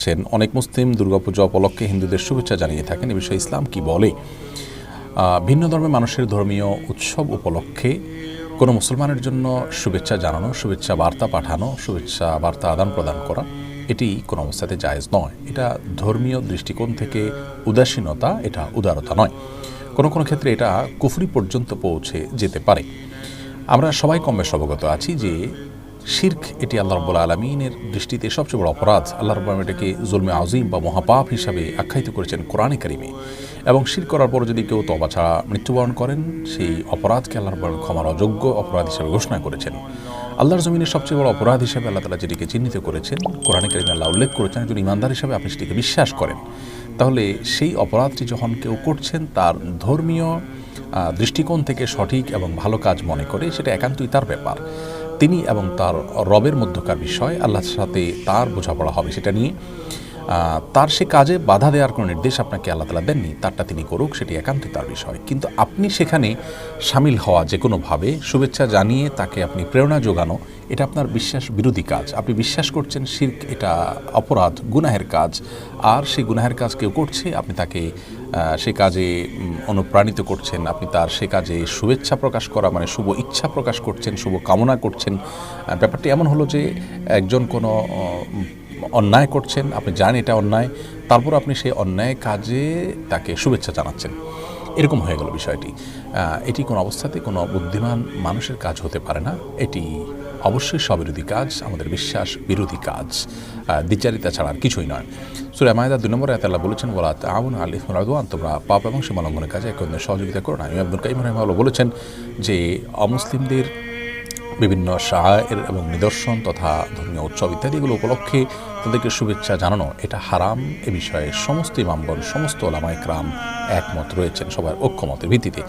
আছেন অনেক মুসলিম দুর্গাপূজা উপলক্ষে হিন্দুদের শুভেচ্ছা জানিয়ে থাকেন। এ বিষয়ে ইসলাম কি বলে? ভিন্ন ধর্মের মানুষের ধর্মীয় উৎসব উপলক্ষে কোনো মুসলমানের জন্য শুভেচ্ছা জানানো, শুভেচ্ছা বার্তা পাঠানো, শুভেচ্ছা বার্তা আদান প্রদান করা, এটি কোনো অবস্থাতে জায়েজ নয়। এটা ধর্মীয় দৃষ্টিকোণ থেকে উদাসীনতা, এটা উদারতা নয়। কোনো কোনো ক্ষেত্রে এটা কুফরি পর্যন্ত পৌঁছে যেতে পারে। আমরা সবাই কম বেশ অবগত আছি যে শির্ক, এটি আল্লাহ রব্বুল আলমিনের দৃষ্টিতে সবচেয়ে বড় অপরাধ। আল্লাহ রব্বুল আলমিন এটাকে জুলমে আজিম বা মহাপাপ হিসাবে আখ্যায়িত করেছেন কোরআনে কারিমে। এবং শির করার পর যদি কেউ তবা ছাড়া মৃত্যুবরণ করেন, সেই অপরাধকে আল্লাহ রব্বুল আলমিন ক্ষমার অযোগ্য অপরাধ হিসাবে ঘোষণা করেছেন। আল্লাহর জমিনের সবচেয়ে বড় অপরাধ হিসাবে আল্লাহ তালা যেটিকে চিহ্নিত করেছেন, কোরআনে কারিমে আল্লাহ উল্লেখ করেছেন, একজন ইমানদার হিসাবে আপনি সেটিকে বিশ্বাস করেন। তাহলে সেই অপরাধটি যখন কেউ করছেন, তার ধর্মীয় দৃষ্টিকোণ থেকে সঠিক এবং ভালো কাজ মনে করে, সেটা একান্তই তার ব্যাপার। তিনি এবং তার রবের মধ্যকার বিষয়, আল্লাহর সাথে তার বোঝাপড়া হবে সেটা নিয়ে তার সে কাজে বাধা দেওয়ার কোনো নির্দেশ আপনাকে আল্লাহ তালা দেননি, তারটা তিনি করুক, সেটি একান্তই তার বিষয়। কিন্তু আপনি সেখানে সামিল হওয়া যে কোনোভাবে শুভেচ্ছা জানিয়ে তাকে আপনি প্রেরণা যোগানো, এটা আপনার বিশ্বাস বিরোধী কাজ। আপনি বিশ্বাস করছেন শির্ক এটা অপরাধ, গুনাহের কাজ, আর সেই গুনাহের কাজ কেউ করছে, আপনি তাকে সে কাজে অনুপ্রাণিত করছেন। আপনি তার সে কাজে শুভেচ্ছা প্রকাশ করা মানে শুভ ইচ্ছা প্রকাশ করছেন, শুভ কামনা করছেন। ব্যাপারটি এমন হলো যে, একজন কোনো অন্যায় করছেন, আপনি জানেন এটা অন্যায়, তারপর আপনি সেই অন্যায় কাজে তাকে শুভেচ্ছা জানাচ্ছেন। এরকম হয়ে গেল বিষয়টি। এটি কোনো অবস্থাতে কোনো বুদ্ধিমান মানুষের কাজ হতে পারে না। এটি অবশ্যই স্ববিরোধী কাজ, আমাদের বিশ্বাস, বিরোধী কাজ। দ্বিচারিতা ছাড়া আর কিছুই নয়। সুরে মায়দা দুই নম্বরে আতাল্লাহ বলেছেন বলা আউন আলী রাদওয়ান তোমরা পাপ এবং সীমালঙ্ঘনের কাজে একে সহযোগিতা করো না। আমি আব্দুল কাইম রহমাল্লাহ বলেছেন যে, অমুসলিমদের বিভিন্ন শায়ের এবং নিদর্শন তথা ধর্মীয় উৎসব ইত্যাদিগুলো উপলক্ষে তাদেরকে শুভেচ্ছা জানানো, এটা হারাম এ বিষয়ে সমস্ত ইমামগণ, সমস্ত ওলামাইকরাম একমত রয়েছেন সবার ঐক্যমতের ভিত্তিতে।